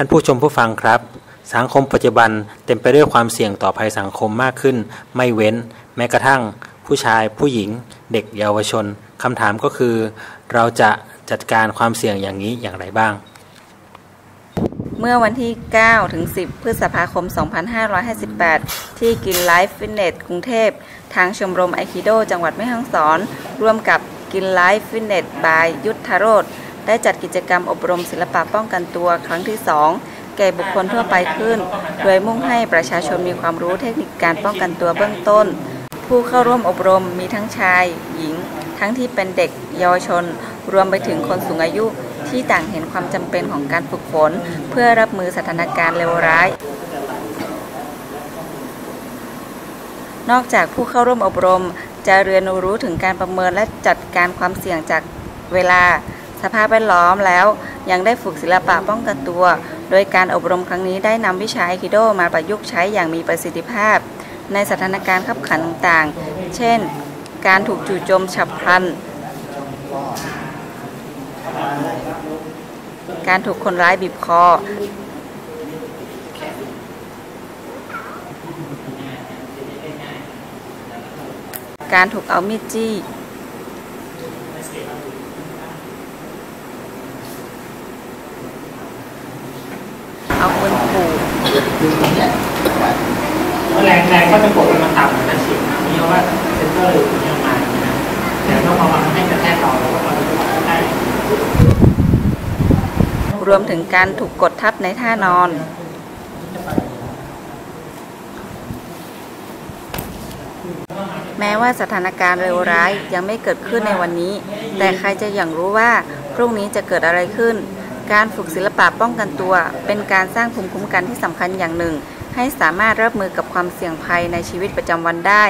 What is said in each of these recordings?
ท่านผู้ชมผู้ฟังครับ สังคมปัจจุบันเต็มไปด้วยความเสี่ยงต่อภัยสังคมมากขึ้น ไม่เว้น แม้กระทั่ง ผู้ชายผู้หญิง เด็กเยาวชนคำถามก็คือ เราจะจัดการความเสี่ยงอย่างนี้อย่างไรบ้าง เมื่อวันที่ 9 ถึง 10 พฤษภาคม 2558 ที่กินไลฟ์ฟิตเนสกรุงเทพ ทางชมรมไอคิโดจังหวัดแม่ฮ่องสอน ร่วมกับกินไลฟ์ฟิตเนสบายยุทธโรธ ได้จัดกิจกรรมอบรมศิลปะป้องกันตัวครั้งที่ 2 แก่บุคคลทั่วไปขึ้น โดยมุ่งให้ประชาชนมีความรู้เทคนิคการป้องกันตัวเบื้องต้น ผู้เข้าร่วมอบรมมีทั้งชาย หญิง ทั้งที่เป็นเด็กเยาวชน รวมไปถึงคนสูงอายุที่ต่างเห็นความจำเป็นของการฝึกฝน เพื่อรับมือสถานการณ์เลวร้าย นอกจากผู้เข้าร่วมอบรม จะเรียนรู้ถึงการประเมินและจัดการความเสี่ยงจากเวลา สภาพแวดล้อมแล้ว ยังได้ฝึกศิลปะป้องกันตัว โดยการอบรมครั้งนี้ได้นำวิชาไอคิโดมาประยุกต์ใช้อย่างมีประสิทธิภาพ ในสถานการณ์ขับขันต่างๆ เช่น การถูกจู่โจมฉับพลัน การถูกคนร้ายบีบคอการถูกเอามีดจี้ เอาปืนขู่แรงแรงก็จะกดมันต่ำนะฉีดนะนี่เพราะว่าเซนเซอร์อยู่ที่ประมาณนี้นะแต่ต้องระวังให้กระแทกเราแล้วก็เราจะได้รวมถึงการถูกกดทับในท่านอนแม้ว่าสถานการณ์เลวร้ายยังไม่เกิดขึ้นในวันนี้ แต่ใครจะอย่างรู้ว่า พรุ่งนี้จะเกิดอะไรขึ้น การฝึกศิลปะป้องกันตัว เป็นการสร้างภูมิคุ้มกันที่สำคัญอย่างหนึ่ง ให้สามารถรับมือกับความเสี่ยงภัยในชีวิตประจำวันได้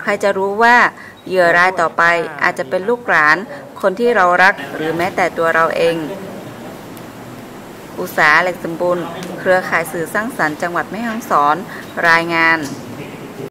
ใครจะรู้ว่าเหยื่อรายต่อไปอาจจะเป็นลูกหลาน คนที่เรารักหรือแม้แต่ตัวเราเอง อุตสาหเหล็กสมบูรณ์ เครือข่ายสื่อสร้างสรรค์จังหวัดแม่ฮ่องสอน รายงาน